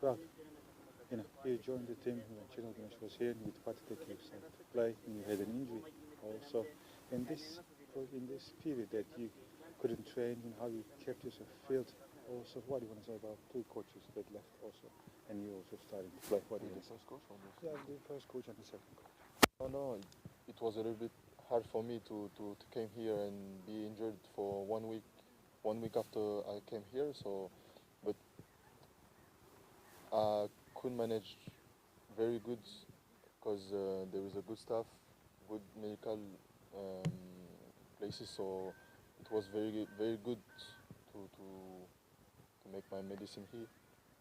Well, you know, you joined the team when Chino Ganesh was here with Patiteki you started to play and you had an injury also. In this in this period that you couldn't train and how you kept yourself fit also, what do you want to say about two coaches that left also and you also starting to play? What do you The want to say? first coach Yeah, the first coach and the second coach. No, no, it, it was a little bit hard for me to, to, to came here and be injured for one week, one week after I came here. So, I could manage very good because uh, there is a good staff, good medical um, places. So it was very very good to to to make my medicine here.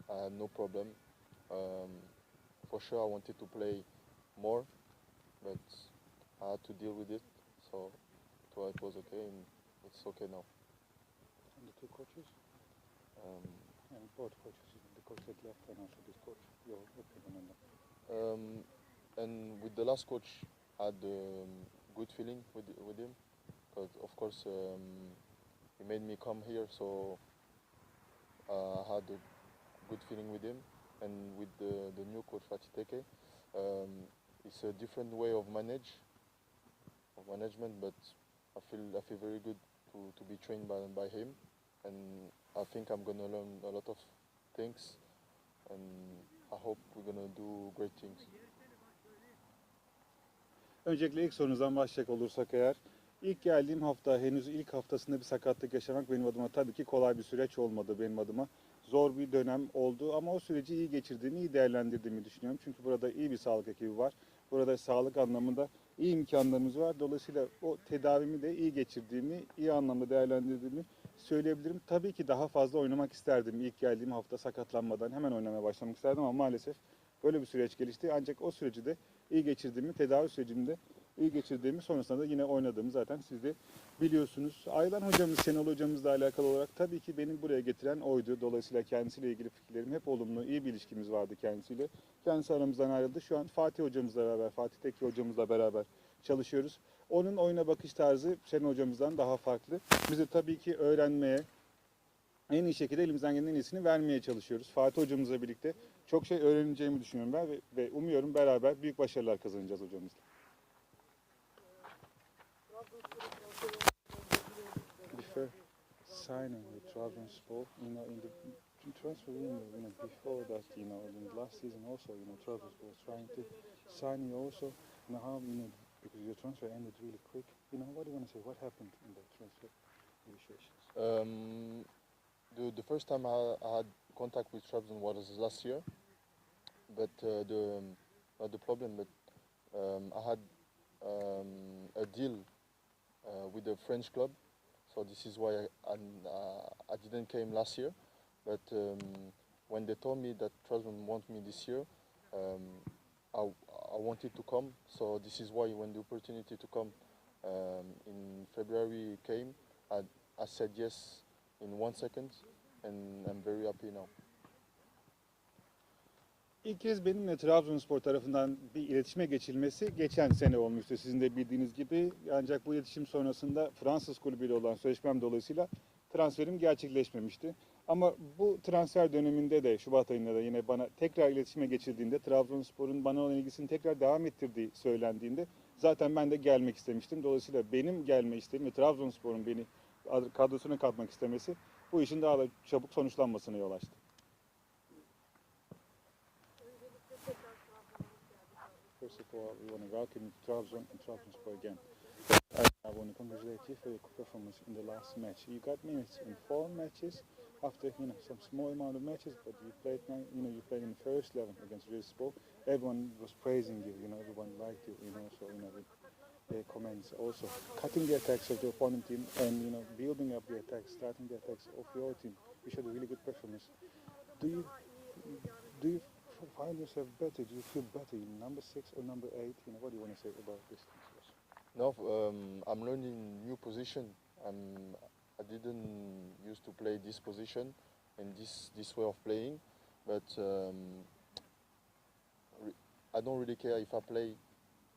I had no problem. Um, for sure, I wanted to play more, but I had to deal with it. So, it was okay, and it's okay now. And the two coaches? Um, And both coaches, coach this coach. Your opinion on that? um, and with the last coach, I had um, good feeling with with him, because of course um, he made me come here, so uh, I had a good feeling with him. And with the, the new coach Fatih um, it's a different way of manage of management, but I feel I feel very good to, to be trained by, by him, and I think I'm gonna learn a lot of things, and I hope we're gonna do great things. Öncelikle ilk sorunuzdan başlayacak olursak eğer, ilk geldiğim hafta henüz ilk haftasında bir sakatlık yaşamak benim adıma tabii ki kolay bir süreç olmadı benim adıma. Zor bir dönem oldu ama o süreci iyi geçirdiğimi, iyi değerlendirdiğimi düşünüyorum. Çünkü burada iyi bir sağlık ekibi var. Burada sağlık anlamında iyi imkanlarımız var. Dolayısıyla o tedavimi de iyi geçirdiğimi, iyi anlamda değerlendirdiğimi söyleyebilirim. Tabii ki daha fazla oynamak isterdim. İlk geldiğim hafta sakatlanmadan hemen oynamaya başlamak isterdim ama maalesef böyle bir süreç gelişti. Ancak o süreci de iyi geçirdiğimi, tedavi sürecinde iyi geçirdiğimi sonrasında da yine oynadığımı zaten siz de biliyorsunuz. Aylan hocamız, Şenol hocamızla alakalı olarak tabii ki benim buraya getiren oydu. Dolayısıyla kendisiyle ilgili fikirlerim hep olumlu, iyi bir ilişkimiz vardı kendisiyle. Kendisi aramızdan ayrıldı. Şu an Fatih hocamızla beraber, Fatih Tekke hocamızla beraber çalışıyoruz. Onun oyuna bakış tarzı Şenol hocamızdan daha farklı. Biz de tabii ki öğrenmeye, en iyi şekilde elimizden gelen en iyisini vermeye çalışıyoruz. Fatih hocamızla birlikte çok şey öğreneceğimi düşünüyorum ben ve, ve umuyorum beraber büyük başarılar kazanacağız hocamızla. Signing with Trabzonspor, you know, in the transfer window, you know, before that, you know, in the last season also, you know, Trabzonspor was trying to sign you also. You know, how, you know, because your transfer ended really quick. You know, what do you want to say? What happened in the transfer negotiations? Um, the, the first time I, I had contact with Trabzon was last year, but uh, the not the problem, but um, I had um, a deal uh, with the French club, so this is why I, and, uh, I didn't came last year. But um, when they told me that Trabzon want me this year, um, I, I wanted to come. So this is why when the opportunity to come um, in February came, I, I said yes in one second, and I'm very happy now. İlk kez benimle Trabzonspor tarafından bir iletişime geçilmesi geçen sene olmuştu sizin de bildiğiniz gibi. Ancak bu iletişim sonrasında Fransız kulübüyle olan sözleşmem dolayısıyla transferim gerçekleşmemişti. Ama bu transfer döneminde de Şubat ayında da yine bana tekrar iletişime geçildiğinde Trabzonspor'un bana olan ilgisini tekrar devam ettirdiği söylendiğinde zaten ben de gelmek istemiştim. Dolayısıyla benim gelme isteğim ve Trabzonspor'un beni kadrosuna katmak istemesi bu işin daha da çabuk sonuçlanmasına yol açtı. First of all, we want to welcome you to Trabzon and Trabzonspor again. I want to congratulate you for your performance in the last match. You got minutes in four matches after you know some small amount of matches, but you played. You know you played in the first eleven against Rizspor. Everyone was praising you. You know everyone liked you. You know so you know their comments also cutting the attacks of the opponent team and you know building up the attacks, starting the attacks of your team. You showed a really good performance. Do you do you find yourself better? Do you feel better in number six or number eight? You know what do you want to say about this? No, um, I'm learning new position. I'm, I didn't used to play this position and this this way of playing, but um, I don't really care if I play.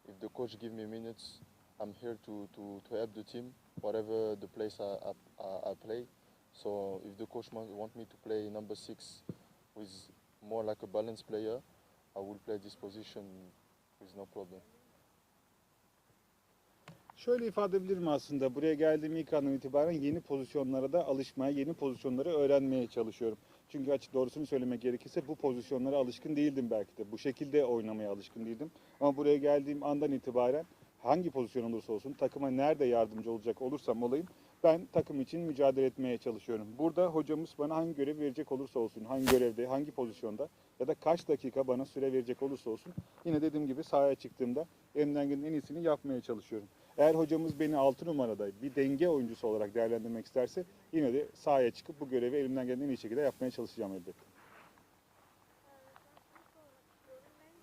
If the coach give me minutes, I'm here to, to, to help the team, whatever the place I, I, I- play. So if the coach want me to play number six with more like a balanced player, I will play this position with no problem. Şöyle ifade edebilirim aslında. Buraya geldiğim ilk andan itibaren yeni pozisyonlara da alışmaya, yeni pozisyonları öğrenmeye çalışıyorum. Çünkü açık doğrusunu söylemek gerekirse bu pozisyonlara alışkın değildim belki de. Bu şekilde oynamaya alışkın değildim. Ama buraya geldiğim andan itibaren hangi pozisyon olursa olsun, takıma nerede yardımcı olacak olursam olayım, ben takım için mücadele etmeye çalışıyorum. Burada hocamız bana hangi görev verecek olursa olsun, hangi görevde, hangi pozisyonda ya da kaç dakika bana süre verecek olursa olsun, yine dediğim gibi sahaya çıktığımda elimden gelen en iyisini yapmaya çalışıyorum. Eğer hocamız beni 6 numarada bir denge oyuncusu olarak değerlendirmek isterse yine de sahaya çıkıp bu görevi elimden gelen en iyi şekilde yapmaya çalışacağım elbette.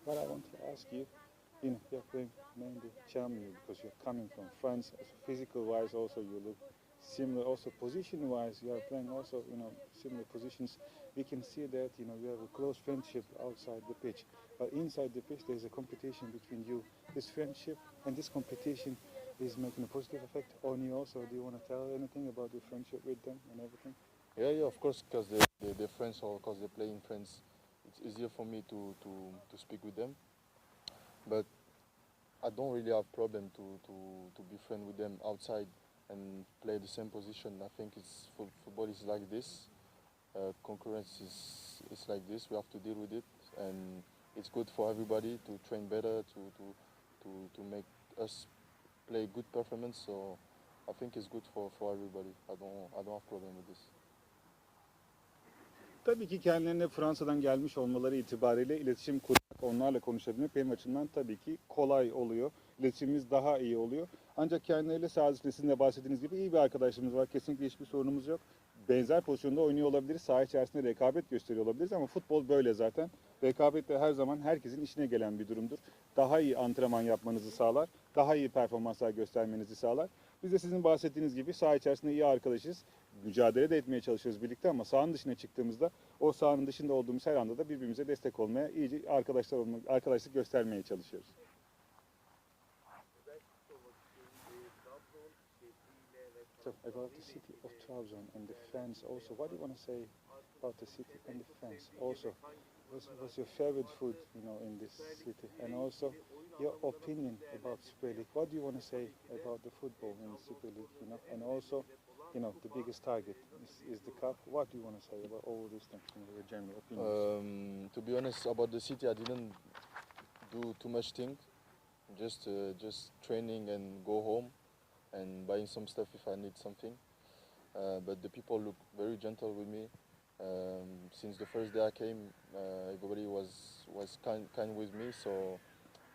What I want to ask you, you know, you're playing mainly Champions because you're coming from France. Physical wise, also you look similar. Also position wise, you are playing also, you know, similar positions. We can see that, you know, you have a close friendship outside the pitch, but inside the pitch, there's a competition between you. This friendship and this competition is making a positive effect on you. Also, do you want to tell anything about your friendship with them and everything? Yeah, yeah, of course, because they, they, they're friends or because they play in France, it's easier for me to, to, to speak with them. But I don't really have problem to, to, to be friend with them outside and play the same position. I think it's fo- football is like this. Uh, concurrence is, is like this. We have to deal with it, and it's good for everybody to train better, to, to, to, to make us play good performance. So I think it's good for, for everybody. I don't I don't have problem with this. Tabii ki kendilerine Fransa'dan gelmiş olmaları itibariyle iletişim kurmak, onlarla konuşabilmek benim açımdan tabii ki kolay oluyor. İletişimimiz daha iyi oluyor. Ancak kendileriyle sadece sizin de bahsettiğiniz gibi iyi bir arkadaşlığımız var. Kesinlikle hiçbir sorunumuz yok. Benzer pozisyonda oynuyor olabiliriz. Saha içerisinde rekabet gösteriyor olabiliriz ama futbol böyle zaten. Rekabet her zaman herkesin işine gelen bir durumdur. Daha iyi antrenman yapmanızı sağlar. Daha iyi performanslar göstermenizi sağlar. Biz de sizin bahsettiğiniz gibi saha içerisinde iyi arkadaşız. Mücadele de etmeye çalışıyoruz birlikte ama sahanın dışına çıktığımızda o sahanın dışında olduğumuz her anda da birbirimize destek olmaya, iyice arkadaşlar olmak, arkadaşlık göstermeye çalışıyoruz. So about the city of Trabzon and the fans also, what do you want to say about the city and the fans? Also, what's, what's your favorite food, you know, in this city? And also, your opinion about Super League. What do you want to say about the football in Super League, you know? And also, you know, the biggest target is, is the cup. What do you want to say about all these things, know, your general opinions? Um, to be honest, about the city, I didn't do too much thing. Just uh, just training and go home and buying some stuff if I need something. Uh, but the people look very gentle with me. Um, since the first day I came, uh, everybody was was kind kind with me. So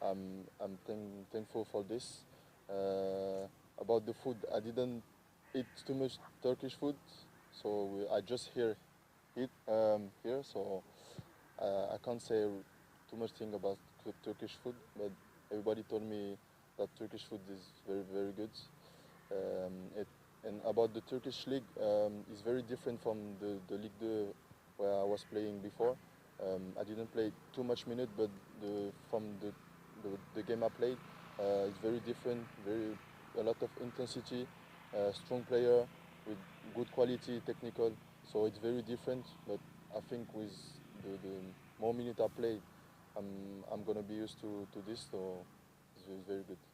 I'm I'm thank, thankful for this. Uh, about the food, I didn't eat too much Turkish food, so we, I just hear eat um, here. So uh, I can't say too much thing about Turkish food, but everybody told me that Turkish food is very very good. Um, it, and about the Turkish league, um, it's very different from the, the Ligue 2 where I was playing before. Um, I didn't play too much minute, but the, from the, the, the game I played, uh, it's very different. Very a lot of intensity, uh, strong player with good quality, technical. So it's very different. But I think with the, the more minute I play, I'm I'm gonna be used to, to this. So it's, it's very good.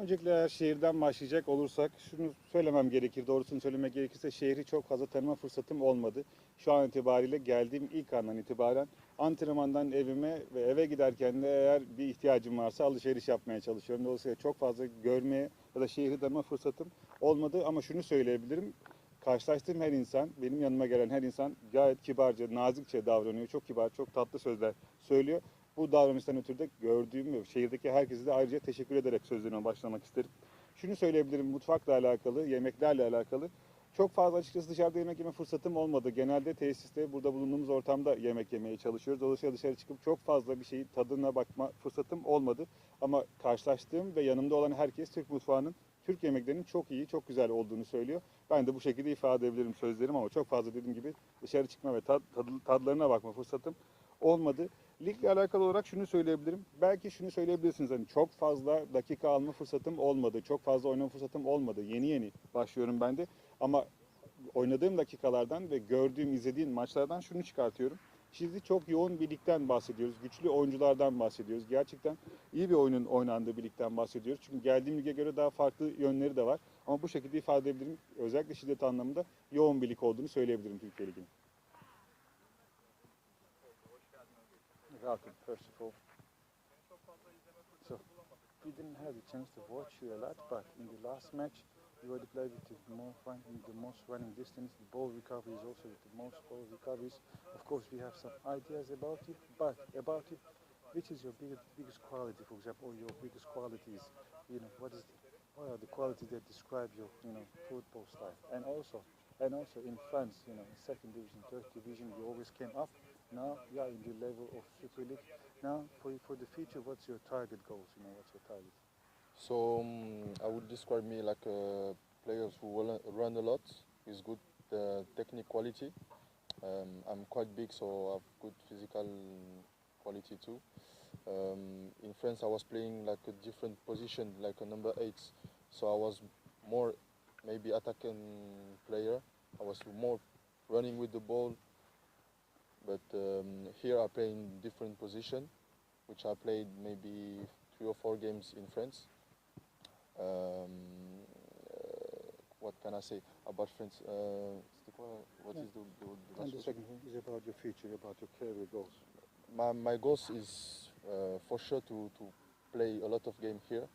Öncelikle eğer şehirden başlayacak olursak şunu söylemem gerekir. Doğrusunu söylemek gerekirse şehri çok fazla tanıma fırsatım olmadı. Şu an itibariyle geldiğim ilk andan itibaren antrenmandan evime ve eve giderken de eğer bir ihtiyacım varsa alışveriş yapmaya çalışıyorum. Dolayısıyla çok fazla görmeye ya da şehri tanıma fırsatım olmadı ama şunu söyleyebilirim. Karşılaştığım her insan, benim yanıma gelen her insan gayet kibarca, nazikçe davranıyor. Çok kibar, çok tatlı sözler söylüyor. Bu davranıştan ötürü de gördüğüm ve şehirdeki herkese de ayrıca teşekkür ederek sözlerime başlamak isterim. Şunu söyleyebilirim mutfakla alakalı, yemeklerle alakalı. Çok fazla açıkçası dışarıda yemek yeme fırsatım olmadı. Genelde tesiste burada bulunduğumuz ortamda yemek yemeye çalışıyoruz. Dolayısıyla dışarı çıkıp çok fazla bir şeyin tadına bakma fırsatım olmadı. Ama karşılaştığım ve yanımda olan herkes Türk mutfağının, Türk yemeklerinin çok iyi, çok güzel olduğunu söylüyor. Ben de bu şekilde ifade edebilirim sözlerim ama çok fazla dediğim gibi dışarı çıkma ve tad, tad- tadlarına bakma fırsatım olmadı. Ligle alakalı olarak şunu söyleyebilirim. Belki şunu söyleyebilirsiniz hani çok fazla dakika alma fırsatım olmadı. Çok fazla oynama fırsatım olmadı. Yeni yeni başlıyorum ben de. Ama oynadığım dakikalardan ve gördüğüm, izlediğim maçlardan şunu çıkartıyorum. Şimdi çok yoğun bir ligden bahsediyoruz. Güçlü oyunculardan bahsediyoruz. Gerçekten iyi bir oyunun oynandığı bir ligden bahsediyoruz. Çünkü geldiğim lige göre daha farklı yönleri de var. Ama bu şekilde ifade edebilirim. Özellikle şiddet anlamında yoğun bir lig olduğunu söyleyebilirim Türkiye Ligi'nin. First of all. So, we didn't have the chance to watch you a lot, but in the last match, you were the player with the most run, the most running distance, the ball recoveries also with the most ball recoveries. Of course, we have some ideas about you, but about you, which is your biggest biggest quality, for example, or your biggest qualities? You know, what is the, what are the qualities that describe your you know football style? And also, and also in France, you know, in second division, third division, you always came up. Now you are in the level of Super League. Now, for for the future, what's your target goals? You know, what's your target? So um, I would describe me like uh, players who run a lot with good uh, technique quality. Um, I'm quite big, so I have good physical quality too. Um, in France, I was playing like a different position, like a number eight. So I was more maybe attacking player. I was more running with the ball. But um, here I play in different position, which I played maybe three or four games in France. Um, uh, what can I say about France? Uh, what is the, the, the And the second thing is about your future, about your career goals. my, my goals is uh, for sure to, to play a lot of game here,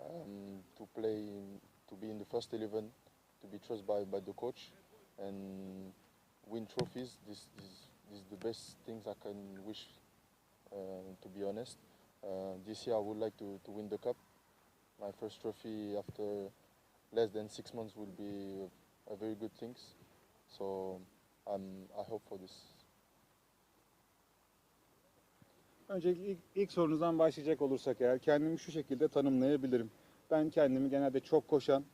um, to play, in, to be in the first 11, to be trusted by, by the coach, and win trophies. This, this, this is the best things I can wish, uh, to be honest. Uh, this year I would like to, to win the cup. My first trophy after less than six months will be a, very good things. So um, I hope for this. Öncelikle ilk, ilk sorunuzdan başlayacak olursak eğer kendimi şu şekilde tanımlayabilirim. Ben kendimi genelde çok koşan,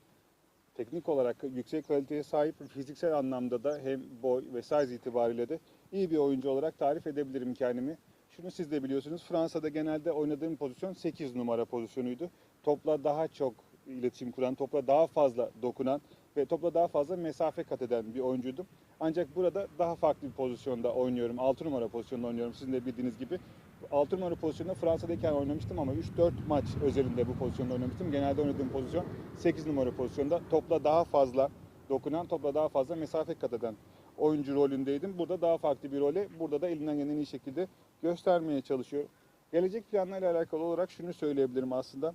teknik olarak yüksek kaliteye sahip, fiziksel anlamda da hem boy ve size itibariyle de iyi bir oyuncu olarak tarif edebilirim kendimi. Şunu siz de biliyorsunuz Fransa'da genelde oynadığım pozisyon 8 numara pozisyonuydu. Topla daha çok iletişim kuran, topla daha fazla dokunan ve topla daha fazla mesafe kat eden bir oyuncuydum. Ancak burada daha farklı bir pozisyonda oynuyorum. 6 numara pozisyonda oynuyorum sizin de bildiğiniz gibi. 6 numara pozisyonda Fransa'dayken oynamıştım ama 3-4 maç özelinde bu pozisyonda oynamıştım. Genelde oynadığım pozisyon 8 numara pozisyonda. Topla daha fazla dokunan, topla daha fazla mesafe kat eden oyuncu rolündeydim. Burada daha farklı bir role, burada da elinden gelen en iyi şekilde göstermeye çalışıyor. Gelecek planlarıyla alakalı olarak şunu söyleyebilirim aslında.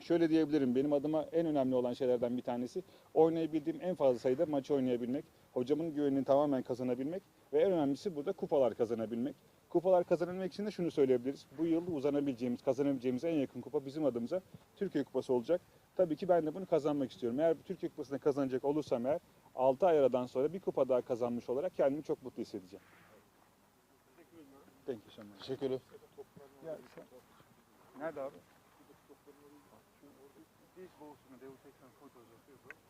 Şöyle diyebilirim, benim adıma en önemli olan şeylerden bir tanesi oynayabildiğim en fazla sayıda maçı oynayabilmek, hocamın güvenini tamamen kazanabilmek ve en önemlisi burada kupalar kazanabilmek. Kupalar kazanabilmek için de şunu söyleyebiliriz. Bu yıl uzanabileceğimiz, kazanabileceğimiz en yakın kupa bizim adımıza Türkiye Kupası olacak. Tabii ki ben de bunu kazanmak istiyorum. Eğer Türkiye Kupası'nı kazanacak olursam eğer 6 ay aradan sonra bir kupa daha kazanmış olarak kendimi çok mutlu hissedeceğim. Thank you so much. Teşekkürler. Ya, Nerede abi? These balls, they will take some